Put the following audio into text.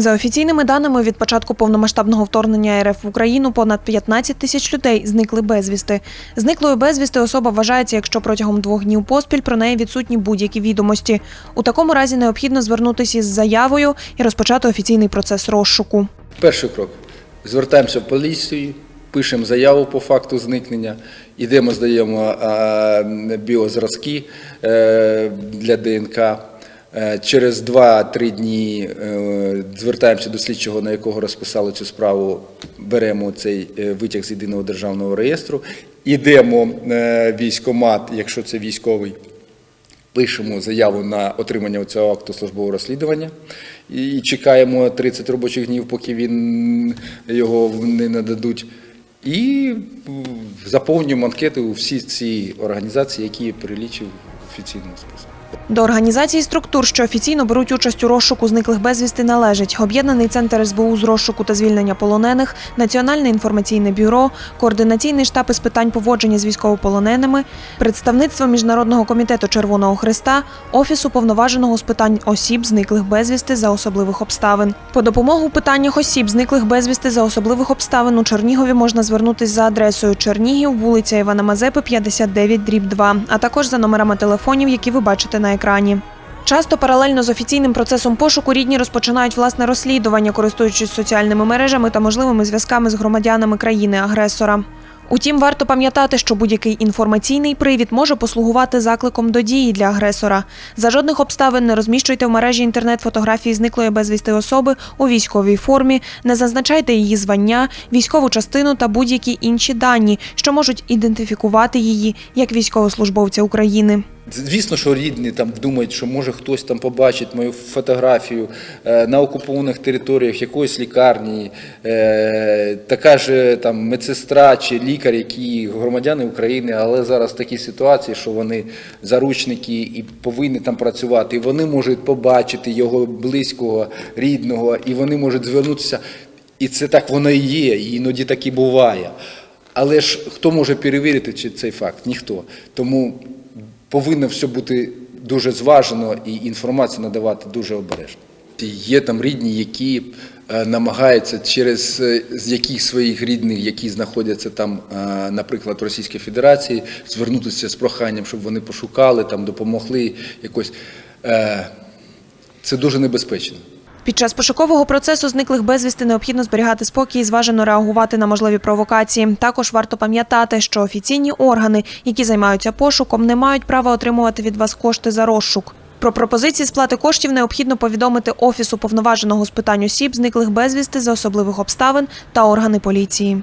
За офіційними даними, від початку повномасштабного вторгнення РФ в Україну понад 15 тисяч людей зникли безвісти. Зниклою безвісти особа вважається, якщо протягом двох днів поспіль про неї відсутні будь-які відомості. У такому разі необхідно звернутися із заявою і розпочати офіційний процес розшуку. Перший крок. Звертаємося в поліцію, пишемо заяву по факту зникнення, йдемо, здаємо біозразки е, для ДНК. Е, Через 2-3 дні е, звертаємося до слідчого, на якого розписали цю справу, беремо цей е, витяг з єдиного державного реєстру, йдемо е, в військкомат, якщо це військовий, пишемо заяву на отримання цього акту службового розслідування і чекаємо 30 робочих днів, поки він його не нададуть. І заповнюємо анкети у всі ці організації, які я перелічив в офіційному списку. До організації структур, що офіційно беруть участь у розшуку зниклих безвісти, належать Об'єднаний центр СБУ з розшуку та звільнення полонених, Національне інформаційне бюро, координаційний штаб із питань поводження з військовополоненими, представництво Міжнародного комітету Червоного Христа, Офіс уповноваженого з питань осіб, зниклих безвісти за особливих обставин. По допомогу у питаннях осіб, зниклих безвісти за особливих обставин у Чернігові можна звернутися за адресою Чернігів, вулиця Івана Мазепи, 59, дріб 2, а також за номерами телефонів, які ви бачите на екрані. Часто паралельно з офіційним процесом пошуку рідні розпочинають власне розслідування, користуючись соціальними мережами та можливими зв'язками з громадянами країни-агресора. Утім, варто пам'ятати, що будь-який інформаційний привід може послугувати закликом до дії для агресора. За жодних обставин не розміщуйте в мережі інтернет фотографії зниклої безвісти особи у військовій формі, не зазначайте її звання, військову частину та будь-які інші дані, що можуть ідентифікувати її як військовослужбовця України. Звісно, що рідні там думають, що може хтось там побачить мою фотографію е, на окупованих територіях якоїсь лікарні, е, така ж там медсестра чи лікар, які громадяни України, але зараз такі ситуації, що вони заручники і повинні там працювати. І вони можуть побачити його близького, рідного, і вони можуть звернутися. І це так воно і є, і іноді так і буває. Але ж хто може перевірити чи цей факт? Ніхто. Тому повинно все бути дуже зважено і інформацію надавати дуже обережно. Є там рідні, які е, намагаються через е, з яких своїх рідних, які знаходяться там, е, наприклад, в Російській Федерації, звернутися з проханням, щоб вони пошукали, там допомогли якось. Це дуже небезпечно. Під час пошукового процесу зниклих безвісти необхідно зберігати спокій і зважено реагувати на можливі провокації. Також варто пам'ятати, що офіційні органи, які займаються пошуком, не мають права отримувати від вас кошти за розшук. Про пропозиції сплати коштів необхідно повідомити Офісу повноваженого з питань осіб, зниклих безвісти за особливих обставин та органи поліції.